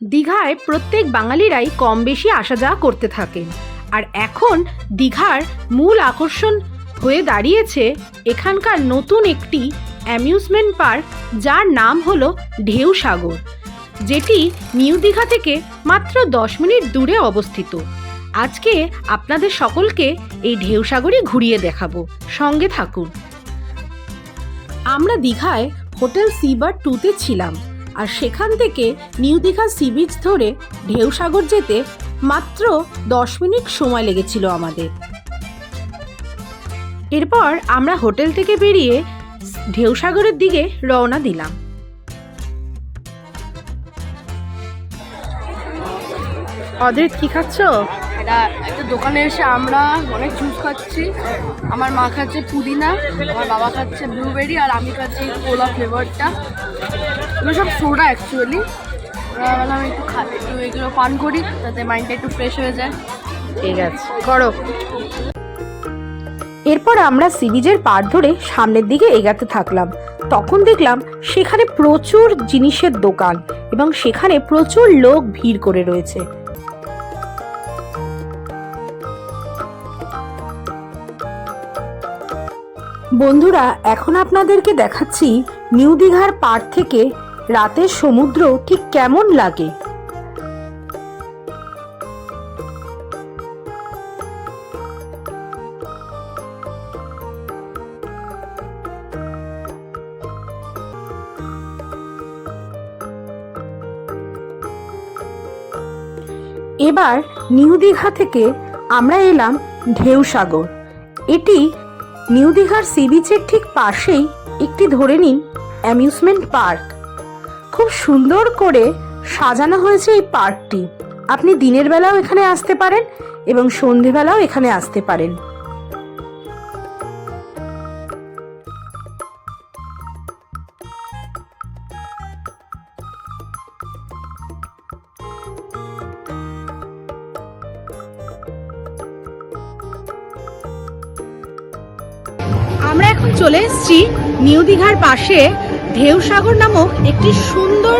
দীঘায় প্রত্যেক বাঙালিরাই কম বেশি আসা যাওয়া করতে থাকেন। আর এখন দীঘার মূল আকর্ষণ হয়ে দাঁড়িয়েছে এখানকার নতুন একটি অ্যামিউজমেন্ট পার্ক, যার নাম হলো ঢেউ সাগর, যেটি নিউ দীঘা থেকে মাত্র দশ মিনিট দূরে অবস্থিত। আজকে আপনাদের সকলকে এই ঢেউ সাগরই ঘুরিয়ে দেখাবো। সঙ্গে থাকুন। আমরা দীঘায় হোটেল সিবার টুতে ছিলাম। আর সেখান থেকে নিউ দীঘা সি বিচ ধরে ঢেউসাগর যেতে মাত্র দশ মিনিট সময় লেগেছিল আমাদের। এরপর আমরা হোটেল থেকে বেরিয়ে ঢেউসাগরের দিকে রওনা দিলাম। অদ্রিত, কি খাচ্ছ? এটা একটা দোকানে এসে আমরা অনেক জুস খাচ্ছি। আমার মা খাচ্ছে পুদিনা আমার বাবা খাচ্ছে ব্লুবেরি আর আমি খাচ্ছি এই কোলা ফ্লেভারটা এগুলো সব সোডা অ্যাকচুয়ালি বললাম একটু খা একটু এগুলো পান করি যাতে মাইন্ডটা একটু ফ্রেশ হয়ে যায়। ঠিক আছে। করো। এরপর আমরা সিবিজের পার ধরে সামনের দিকে এগাতে থাকলাম। তখন দেখলাম সেখানে প্রচুর জিনিসের দোকান এবং সেখানে প্রচুর লোক ভিড় করে রয়েছে। বন্ধুরা, এখন আপনাদেরকে দেখাচ্ছি নিউ দীঘার পার থেকে রাতের সমুদ্র ঠিক কেমন লাগে। এবার নিউ দীঘা থেকে আমরা এলাম ঢেউ সাগর। এটি নিউ দীঘার সি বিচের ঠিক পাশেই একটি ধরে নিন অ্যামিউজমেন্ট পার্ক। খুব সুন্দর করে সাজানো হয়েছে এই পার্কটি। আপনি দিনের বেলাও এখানে আসতে পারেন এবং সন্ধেবেলাও এখানে আসতে পারেন। আমরা এখন চলে এসেছি নিউ দীঘার পাশে ঢেউসাগর নামক একটি সুন্দর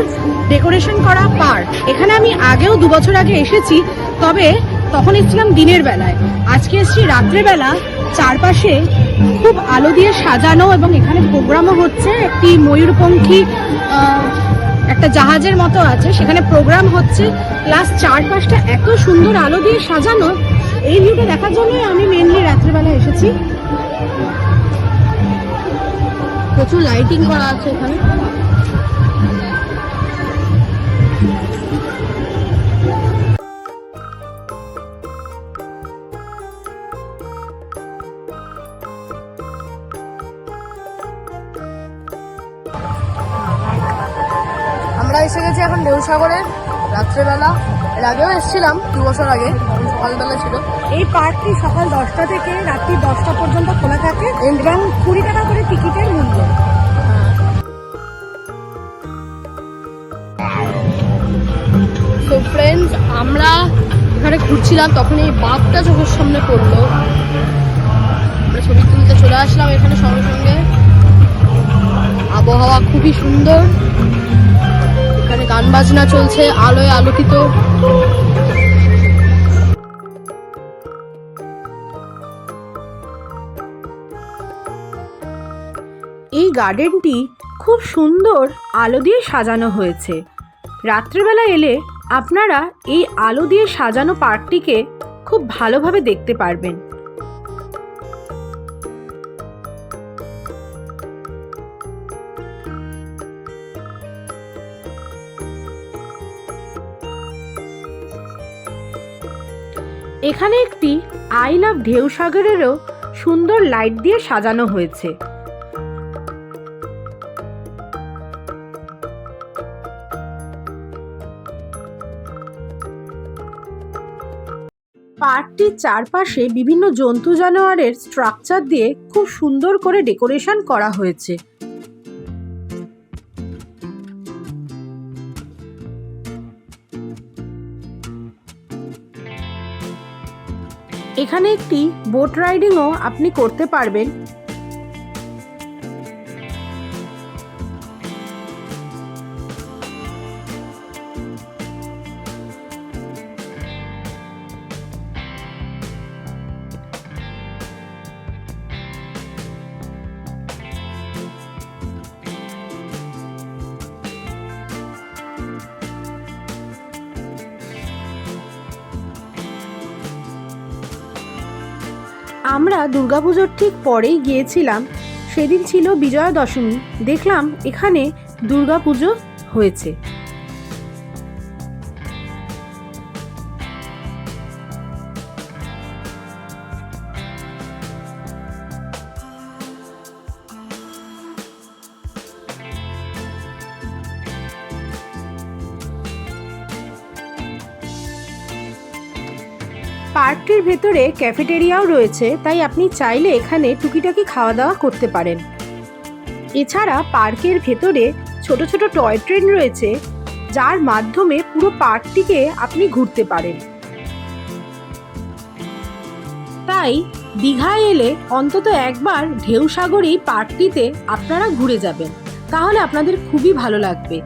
ডেকোরেশন করা পার্ক এখানে আমি আগেও দু বছর আগে এসেছি, তবে তখন এসেছিলাম দিনের বেলায়। আজকে এসেছি রাত্রেবেলা চারপাশে খুব আলো দিয়ে সাজানো এবং এখানে প্রোগ্রামও হচ্ছে। একটি ময়ূরপঙ্খী একটা জাহাজের মতো আছে। সেখানে প্রোগ্রাম হচ্ছে। প্লাস চারপাশটা এত সুন্দর আলো দিয়ে সাজানো। এই ভিউটা দেখার জন্যই আমি মেনলি রাত্রেবেলা এসেছি। প্রচুর লাইটিং করা আছে এখানে। এসে গেছি এখন ঢেউসাগরে রাত্রেবেলা। এর আগেও এসেছিলাম দু বছর আগে সকালবেলা ছিল। এই পার্কটি সকাল দশটা থেকে রাত্রি দশটা পর্যন্ত খোলা থাকে এবং কুড়ি টাকা করে টিকিটের মূল্য। সো ফ্রেন্ডস আমরা এখানে ঘুরছিলাম তখন এই বাঘটা চোখের সামনে পড়ল। আমরা ছবি তুলতে চলে আসলাম এখানে সঙ্গে সঙ্গে। আবহাওয়া খুবই সুন্দর। গান বাজনা চলছে, আলোয় আলোকিত। এই গার্ডেনটি খুব সুন্দর আলো দিয়ে সাজানো হয়েছে। রাত্রেবেলা এলে আপনারা এই আলো দিয়ে সাজানো পার্কটিকে খুব ভালোভাবে দেখতে পারবেন। এখানে একটি আই লাভ ঢেউসাগরেরও সুন্দর লাইট দিয়ে সাজানো হয়েছে। পার্কটির চারপাশে বিভিন্ন জন্তু জানোয়ারের স্ট্রাকচার দিয়ে খুব সুন্দর করে ডেকোরেশন করা হয়েছে। এখানে একটি বোট রাইডিংও আপনি করতে পারবেন। আমরা দুর্গাপুজোর ঠিক পরেই গিয়েছিলাম। সেদিন ছিল বিজয়া দশমী দেখলাম এখানে দুর্গাপুজো হয়েছে। পার্কটির ভেতরে ক্যাফেটেরিয়াও রয়েছে, তাই আপনি চাইলে এখানে টুকিটাকি খাওয়া দাওয়া করতে পারেন। এছাড়া পার্কের ভেতরে ছোট ছোট টয় ট্রেন রয়েছে, যার মাধ্যমে পুরো পার্কটিকে আপনি ঘুরতে পারেন। তাই দীঘায় এলে অন্তত একবার ঢেউসাগর এই পার্কটিতে আপনারা ঘুরে যাবেন। তাহলে আপনাদের খুবই ভালো লাগবে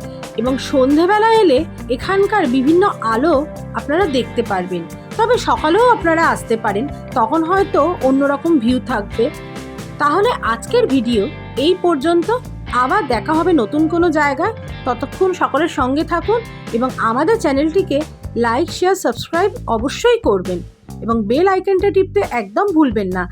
এবং সন্ধেবেলা এলে এখানকার বিভিন্ন আলো আপনারা দেখতে পারবেন। তবে সকালেও আপনারা আসতে পারেন, তখন হয়তো অন্যরকম ভিউ থাকবে। তাহলে আজকের ভিডিও এই পর্যন্ত। আবার দেখা হবে নতুন কোনো জায়গায়। ততক্ষণ সকলের সঙ্গে থাকুন এবং আমাদের চ্যানেলটিকে লাইক, শেয়ার, সাবস্ক্রাইব অবশ্যই করবেন এবং বেল আইকনটা টিপতে একদম ভুলবেন না।